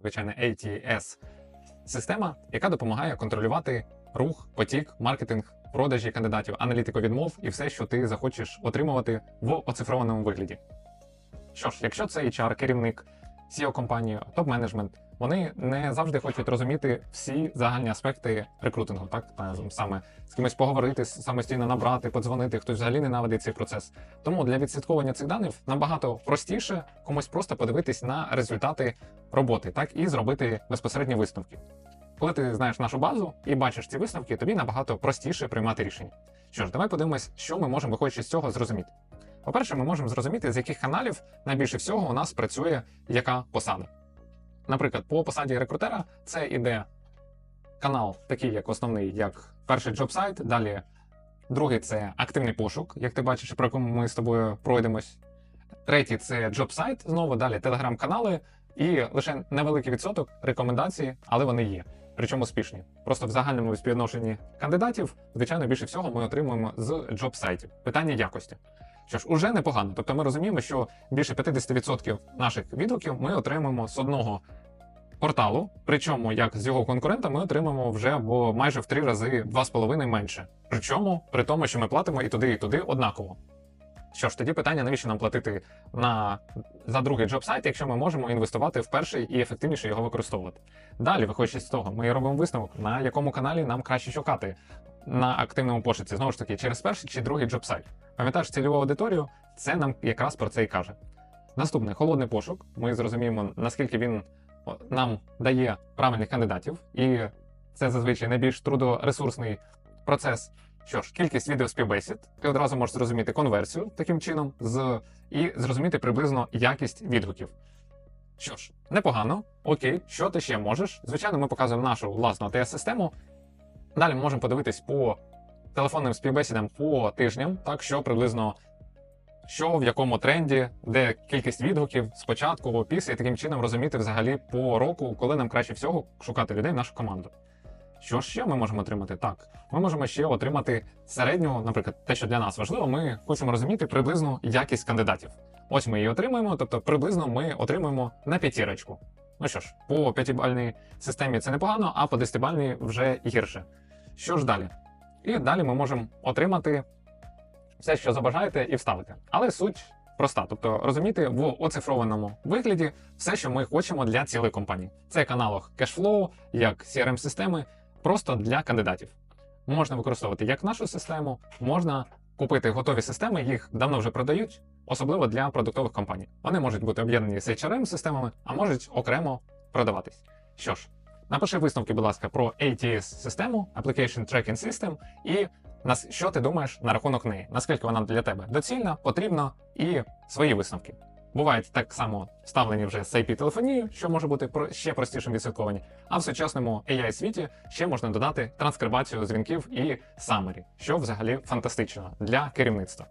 звичайно, ATS система, яка допомагає контролювати рух, потік, маркетинг, продажі кандидатів, аналітику відмов і все, що ти захочеш отримувати в оцифрованому вигляді. Що ж, якщо це HR, CEO компанії, топ-менеджмент, вони не завжди хочуть розуміти всі загальні аспекти рекрутингу, так Там саме з кимось поговорити, самостійно набрати, подзвонити, хтось взагалі ненавидить цей процес. Тому для відслідковування цих даних набагато простіше комусь просто подивитись на результати роботи, так і зробити безпосередні висновки. Коли ти знаєш нашу базу і бачиш ці висновки, тобі набагато простіше приймати рішення. Що ж, давай подивимось, що ми можемо, виходячи з цього, зрозуміти. По-перше, ми можемо зрозуміти, з яких каналів найбільше всього у нас працює яка посада. Наприклад, по посаді рекрутера це іде канал, такий як основний, як перший джоб-сайт, далі другий це активний пошук, як ти бачиш, про якому ми з тобою пройдемось. Третій це джоб-сайт, знову далі телеграм-канали, і лише невеликий відсоток рекомендацій, але вони є. Причому успішні. Просто в загальному співвідношенні кандидатів, звичайно, більше всього ми отримуємо з джоб-сайтів. Питання якості. Що ж, уже непогано. Тобто ми розуміємо, що більше 50% наших відгуків ми отримуємо з одного порталу. Причому, як з його конкурента, ми отримаємо вже або майже в три рази два з половиною менше. Причому при тому, що ми платимо і туди, і туди однаково. Що ж, тоді питання, навіщо нам платити на за другий джоб-сайт, якщо ми можемо інвестувати в перший і ефективніше його використовувати. Далі, виходячи з того, ми робимо висновок, на якому каналі нам краще шукати на активному пошуці, знову ж таки, через перший чи другий джоб-сайт. Пам'ятаєш цільову аудиторію, це нам якраз про це і каже. Наступний холодний пошук. Ми зрозуміємо, наскільки він нам дає правильних кандидатів, і це зазвичай найбільш трудоресурсний процес. Що ж, кількість відеоспівбесід, ти одразу можеш зрозуміти конверсію таким чином, з, і зрозуміти приблизно якість відгуків. Що ж, непогано, окей, що ти ще можеш? Звичайно, ми показуємо нашу власну АТС-систему. Далі ми можемо подивитись по телефонним співбесідам по тижням, так що приблизно що в якому тренді, де кількість відгуків спочатку, після, і таким чином розуміти взагалі по року, коли нам краще всього шукати людей в нашу команду. Що ще ми можемо отримати? Так, ми можемо ще отримати середню, наприклад, те, що для нас важливо, ми хочемо розуміти приблизну якість кандидатів. Ось ми її отримуємо, тобто приблизно ми отримуємо на п'ятірочку. Ну що ж, по п'ятибальній системі це непогано, а по десятибальній вже гірше. Що ж далі? І далі ми можемо отримати все, що забажаєте, і вставити. Але суть проста, тобто розуміти в оцифрованому вигляді все, що ми хочемо для цілої компанії. Це як аналог кешфлоу, як crm системи просто для кандидатів. Можна використовувати як нашу систему, можна купити готові системи, їх давно вже продають, особливо для продуктових компаній. Вони можуть бути об'єднані з HRM системами, а можуть окремо продаватись. Що ж, напиши висновки, будь ласка, про ATS систему, Application Tracking System, і що ти думаєш на рахунок неї? Наскільки вона для тебе доцільна, потрібна і свої висновки. Бувають так само ставлені вже з ip телефонією, що може бути ще простішим відслідковані. А в сучасному AI світі ще можна додати транскрибацію дзвінків і summary, що взагалі фантастично для керівництва.